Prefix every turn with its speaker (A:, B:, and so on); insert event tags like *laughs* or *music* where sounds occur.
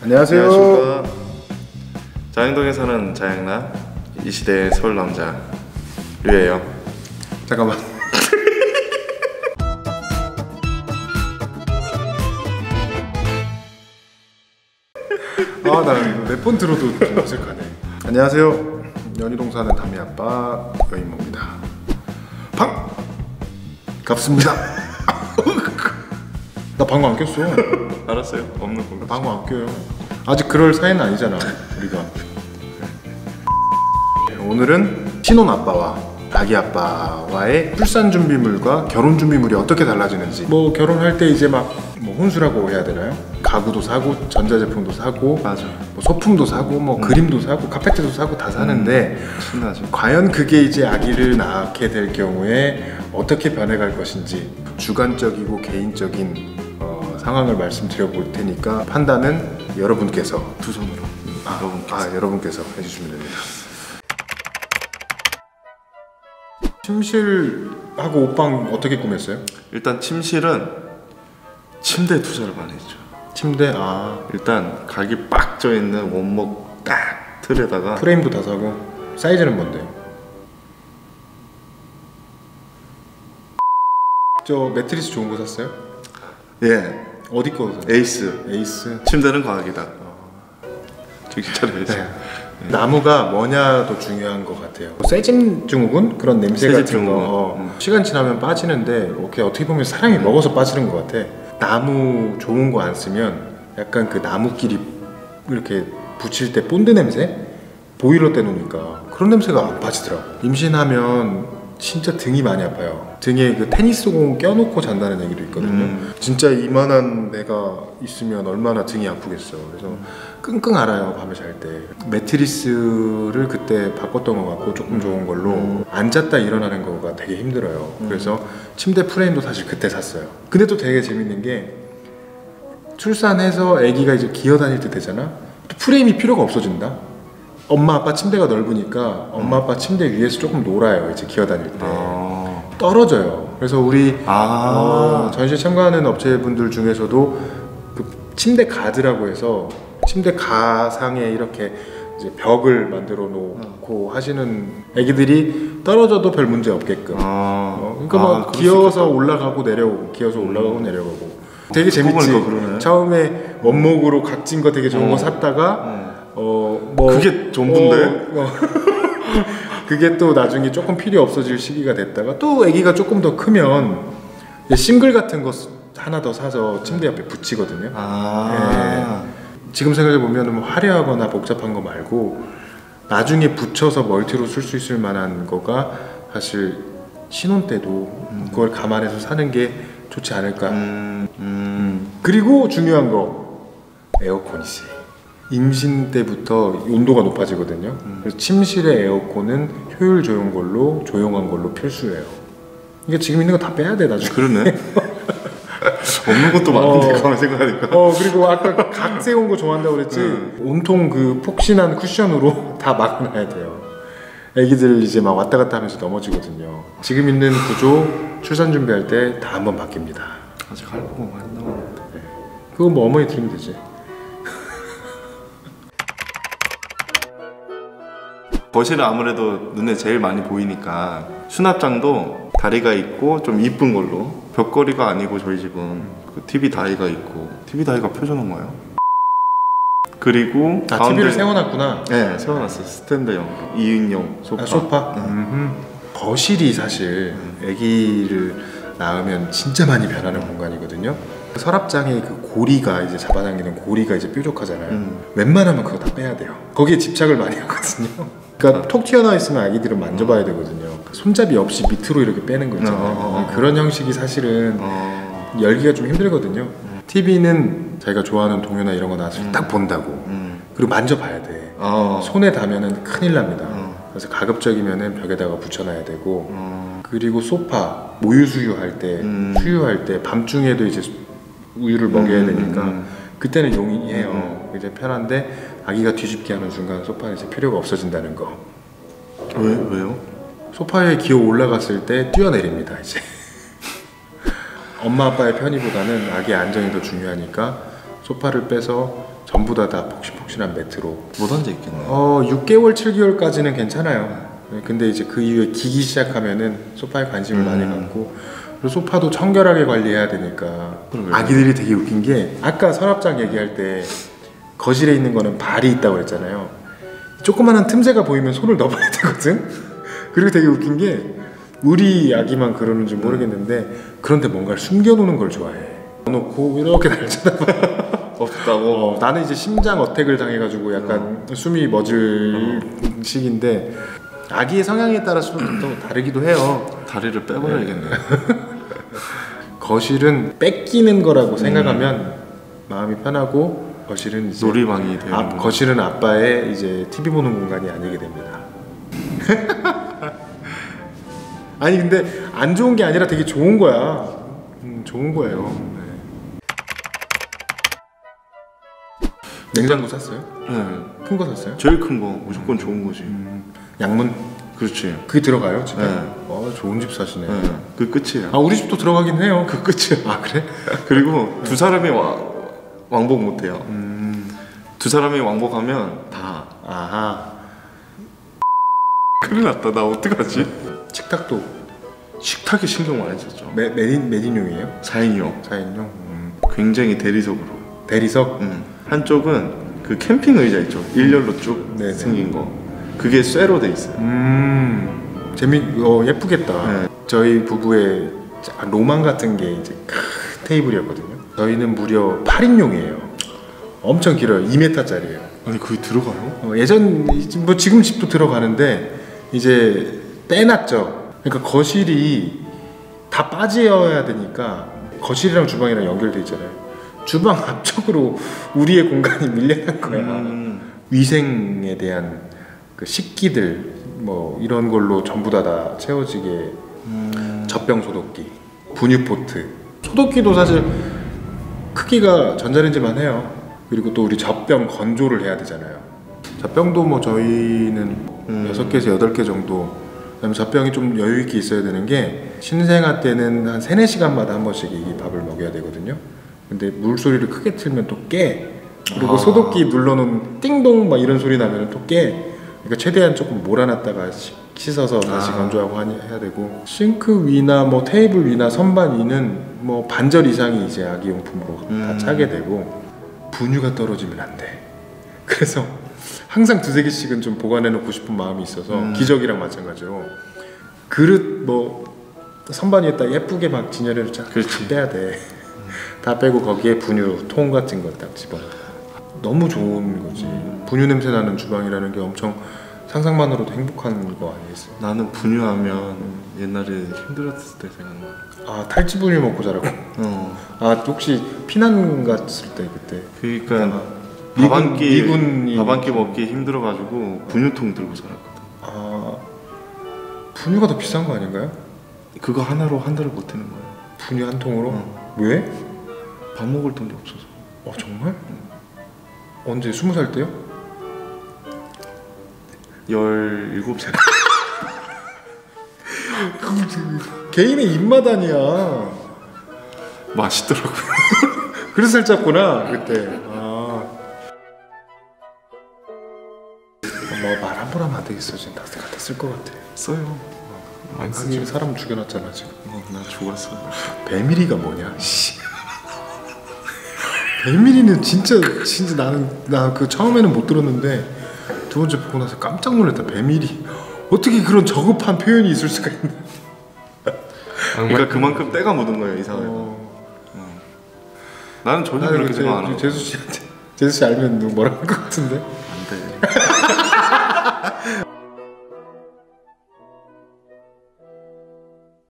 A: 안녕하세요.
B: 안녕하십니까. 자양동에 사는 자양남 이 시대의 서울 남자 류예요.
A: 잠깐만. *laughs* 아, 나 이거 몇번 들어도 좀 어색하네. 안녕하세요. 연희동 사는 담이 아빠 여인모입니다. 방 갑습니다. *laughs* 나 방금 안 꼈어. *laughs*
B: 알았어요. 없는 건가?
A: 방금 안 껴요. 아직 그럴 사이는 아니잖아, 우리가. 오늘은 신혼 아빠와 아기 아빠와의 출산 준비물과 결혼 준비물이 어떻게 달라지는지. 뭐 결혼할 때 이제 막 뭐 혼수라고 해야 되나요? 가구도 사고 전자제품도 사고
B: 맞아.
A: 뭐 소품도 사고 뭐 그림도 사고 카페트도 사고 다 사는데
B: 신나죠.
A: 과연 그게 이제 아기를 낳게 될 경우에 어떻게 변해갈 것인지 주관적이고 개인적인 어, 상황을 말씀드려 볼 테니까 판단은 여러분께서
B: 두 손으로.
A: 아,
B: 여러분께서.
A: 아, 여러분께서 해주시면 됩니다. *laughs* 침실하고 옷방 어떻게 꾸몄어요?
B: 일단 침실은 침대 투자를 많이 했죠.
A: 침대 아
B: 일단 각이 빡져 있는 원목 딱 틀에다가
A: 프레임도 다 사고 사이즈는 뭔데요? 저 매트리스 좋은 거 샀어요?
B: 예
A: 어디 거?
B: 에이스
A: 에이스
B: 침대는 과학이다. 정신 차려야지.
A: 네. 나무가 뭐냐도 중요한 것 같아요. 새집 증후군 그런 냄새 같은 거
B: 증후군.
A: 어,
B: 음.
A: 시간 지나면 빠지는데 이렇게 어떻게 보면 사람이 먹어서 빠지는 것 같아. 나무 좋은 거 안 쓰면 약간 그 나무끼리 이렇게 붙일 때 본드 냄새 보일러 떼놓으니까 그런 냄새가 안 빠지더라고. 임신하면 진짜 등이 많이 아파요. 등에 그 테니스 공 껴놓고 잔다는 얘기도 있거든요.
B: 음.
A: 진짜 이만한 배가 있으면 얼마나 등이 아프겠어. 그래서 끙끙 앓아요 밤에 잘 때. 매트리스를 그때 바꿨던 것 같고 조금 좋은 걸로 앉았다 일어나는 거가 되게 힘들어요. 그래서 침대 프레임도 사실 그때 샀어요. 근데 또 되게 재밌는 게 출산해서 아기가 이제 기어 다닐 때 되잖아. 또 프레임이 필요가 없어진다. 엄마 아빠 침대가 넓으니까 엄마 아빠 침대 위에서 조금 놀아요. 이제 기어 다닐 때.
B: 아.
A: 떨어져요. 그래서 우리
B: 아.
A: 어, 전시 참가하는 업체분들 중에서도 그 침대 가드라고 해서 침대 가상에 이렇게 이제 벽을 만들어 놓고 하시는 애기들이 떨어져도 별 문제 없게끔.
B: 아.
A: 어, 그러니까
B: 아,
A: 막
B: 그럴 수
A: 기어서. 올라가고 내려오고, 기어서 올라가고 내려가고. 되게
B: 듣고
A: 재밌지. 처음에 원목으로 각진 거 되게 좋은
B: 어.
A: 거 샀다가
B: 어.
A: 어, 뭐
B: 그게 전부인데?
A: 어, 어. *laughs* 그게 또 나중에 조금 필요 없어질 시기가 됐다가 또 아기가 조금 더 크면 싱글 같은 거 쓰- 하나 더 사서 침대 옆에 붙이거든요.
B: 아.
A: 지금 생각해 보면 뭐 화려하거나 복잡한 거 말고 나중에 붙여서 멀티로 쓸 수 있을 만한 거가 사실 신혼 때도 그걸 감안해서 사는 게 좋지 않을까.
B: 음. 음.
A: 그리고 중요한 거 에어컨이지. 임신 때부터 온도가 높아지거든요. 그래서 침실의 에어컨은 효율 좋은 걸로 조용한 걸로 필수예요. 이게 지금 있는 거 다 빼야 돼 나중에.
B: 그러네. *laughs* 없는 것도 많은데
A: 어.
B: 가만 생각하니까.
A: 어 그리고 아까 각 세운 거 좋아한다고 그랬지. 온통 그 폭신한 쿠션으로 *laughs* 다 막아놔야 돼요. 애기들 이제 막 왔다 갔다 하면서 넘어지거든요. 지금 있는 구조 출산 준비할 때 다 한번 바뀝니다.
B: 아직 할 거가 많이 남았는데.
A: 그거 뭐 어머니 들으면 되지.
B: 거실은 아무래도 눈에 제일 많이 보이니까 수납장도 다리가 있고 좀 이쁜 걸로 벽걸이가 아니고 저희 집은 그 TV 다이가 있고 TV 다이가 펴져놓은 그리고
A: 아 TV를 세워놨구나.
B: 네 세워놨어요 스탠드형 2인용 소파,
A: 아, 소파. 음흠. 거실이 사실 아기를 낳으면 진짜 많이 변하는 공간이거든요. 서랍장에 그 고리가 이제 잡아당기는 고리가 이제 뾰족하잖아요.
B: 음.
A: 웬만하면 그거 다 빼야 돼요. 거기에 집착을 많이 하거든요. 그러니까 톡 튀어나와 있으면 아기들은 만져봐야 되거든요. 손잡이 없이 밑으로 이렇게 빼는 거 있잖아요.
B: 어, 어, 어.
A: 그런 형식이 사실은
B: 어,
A: 열기가 좀 힘들거든요. TV는 자기가 좋아하는 동요나 이런 거 나왔을 때 딱 본다고.
B: 음.
A: 그리고 만져봐야 돼.
B: 어,
A: 손에 닿으면 큰일 납니다.
B: 어.
A: 그래서 가급적이면 벽에다가 붙여놔야 되고
B: 어,
A: 그리고 소파 모유 수유할 때
B: 음.
A: 수유할 때 밤중에도 이제 우유를 먹여야
B: 음,
A: 되니까
B: 음, 음.
A: 그때는 용이해요. 이제 편한데 아기가 뒤집게 하는 순간 소파는 이제 필요가 없어진다는 거.
B: 왜 왜요?
A: 소파에 기어 올라갔을 때 뛰어내립니다 이제. *laughs* 엄마 아빠의 편의보다는 아기의 안전이 더 중요하니까 소파를 빼서 전부 다 다 폭신폭신한 매트로
B: 못 앉아 있겠네.
A: 어 6개월 7개월까지는 괜찮아요. 네, 근데 이제 그 이후에 기기 시작하면은 소파에 관심을 많이
B: 음.
A: 갖고 그리고 소파도 청결하게 관리해야 되니까
B: 그러게요.
A: 아기들이 되게 웃긴 게 아까 서랍장 얘기할 때 거실에 있는 거는 발이 있다고 그랬잖아요. 조그마한 틈새가 보이면 손을 넣어봐야 되거든. *laughs* 그리고 되게 웃긴 게 우리 아기만 그러는지 모르겠는데 그런데 뭔가를 숨겨놓는 걸 좋아해. 넣어놓고 이렇게 날 쳐다봐. *laughs*
B: 없다고.
A: 어, 나는 이제 심장 어택을 당해가지고 약간 숨이 멎을 시기인데 아기의 성향에 따라서 좀또 다르기도 해요.
B: 다리를 빼버려야겠네. *laughs*
A: 거실은 뺏기는 거라고 생각하면 마음이 편하고 거실은 이제
B: 놀이방이 되는
A: 아,
B: 거.
A: 거실은 아빠의 이제 TV 보는 공간이 아니게 됩니다. *laughs* 아니 근데 안 좋은 게 아니라 되게 좋은 거야. 음, 좋은 거예요. 네. 냉장고 샀어요?
B: 네.
A: 큰 거 샀어요?
B: 제일 큰 거 무조건 좋은 거지.
A: 양문
B: 그렇지.
A: 그게 들어가요 집에?
B: 네.
A: 어 좋은 집 사시네.
B: 네. 그 끝이야.
A: 아 우리 집도 들어가긴 해요. 그 끝이야. 아 그래?
B: 그리고 두 사람이 와, 왕복 못 해요.
A: 음.
B: 두 사람이 왕복하면 다
A: 아하. *laughs*
B: 큰일 났다. 나 어떡하지?
A: 식탁도
B: 식탁에 신경 많이 썼죠.
A: 매, 매진 매진용이에요?
B: 4인용.
A: 4인용. 음.
B: 굉장히 대리석으로.
A: 대리석.
B: 음. 한쪽은 그 캠핑 의자 있죠. 일렬로 쭉
A: 네네.
B: 생긴 거. 그게 쇠로 돼 있어요.
A: 음. 재미 어 예쁘겠다.
B: 네.
A: 저희 부부의 자- 로망 같은 게 이제 큰 테이블이었거든요. 저희는 무려 8인용이에요. 엄청 길어요. 2m짜리예요.
B: 아니 그게 들어가요?
A: 어, 예전 뭐 지금 집도 들어가는데 이제 빼놨죠. 그러니까 거실이 다 빠져야 되니까 거실이랑 주방이랑 연결돼 있잖아요. 주방 *laughs* 앞쪽으로 우리의 공간이 밀려난 거야.
B: 음.
A: 위생에 대한 그 식기들 뭐 이런 걸로 전부 다 다 채워지게
B: 음.
A: 젖병 소독기, 분유 포트. 소독기도 사실 크기가 전자레인지만 해요. 그리고 또 우리 젖병 건조를 해야 되잖아요. 젖병도 뭐 저희는
B: 음.
A: 여섯 개에서 여덟 개 정도. 그다음에 젖병이 좀 여유 있게 있어야 되는 게 신생아 때는 한 세네 시간마다 한 번씩 이 밥을 먹여야 되거든요. 근데 물소리를 크게 틀면 또 깨. 그리고
B: 아.
A: 소독기 눌러놓은 띵동 막 이런 소리 나면 또 깨. 그러니까 최대한 조금 몰아놨다가 씻- 씻어서 다시
B: 아.
A: 건조하고 하니- 해야 되고 싱크 위나 뭐 테이블 위나 선반 위는 뭐 반절 이상이 이제 아기용품으로 다
B: 음.
A: 차게 되고 분유가 떨어지면 안 돼. 그래서 항상 두세 개씩은 좀 보관해 놓고 싶은 마음이 있어서
B: 음.
A: 기저귀랑 마찬가지로 그릇 뭐 선반 위에다 예쁘게 막 진열해서 쫙
B: 그렇지.
A: 빼야 돼. 다 빼고 거기에 분유 통 같은 거 딱 집어. 너무 좋은 거지. 분유 냄새 나는 주방이라는 게 엄청 상상만으로도 행복한 거 아니겠어요?
B: 나는 분유하면 옛날에 힘들었을 때 생각나.
A: 아 탈지 분유 먹고 자라고.
B: 어.
A: 아 혹시 피난 갔을 때 그때.
B: 그러니까
A: 미군-
B: 밥한 끼,
A: 미군이-
B: 밥한끼 먹기 힘들어가지고 분유통 들고 살았거든.
A: 아 분유가 더 비싼 거 아닌가요?
B: 그거 하나로 한 달을 버티는 거야.
A: 분유 한 통으로?
B: 어.
A: 왜?
B: 밥 먹을 돈이 없어서.
A: 어 정말? 언제 스무 살 때요?
B: 17살.
A: 개인의 입맛 아니야.
B: 맛있더라고요. *laughs*
A: 그래서 살 쪘구나 그때. 아. 뭐말 한번 하면 안 되겠어 지금 다 갖다 쓸 것 같아.
B: 써요. 많이
A: 지금
B: 쓰지.
A: 사람 죽여놨잖아 지금.
B: 어, 나 죽었어.
A: 배밀이가 뭐냐? 씨. 배밀이는 진짜 진짜 나는 나 그 처음에는 못 들었는데 두 번째 보고 나서 깜짝 놀랐다. 배밀이 어떻게 그런 저급한 표현이 있을 수가 있나?
B: 그러니까 그만큼 때가 묻은 거예요 이상하게.
A: 어.
B: 나는 전혀
A: 나는
B: 그렇게
A: 그
B: 생각 안
A: 제-
B: 하고.
A: 제수 씨한테 제수 씨 알면 누구 뭐라 할 것 같은데.
B: 안 돼. *laughs*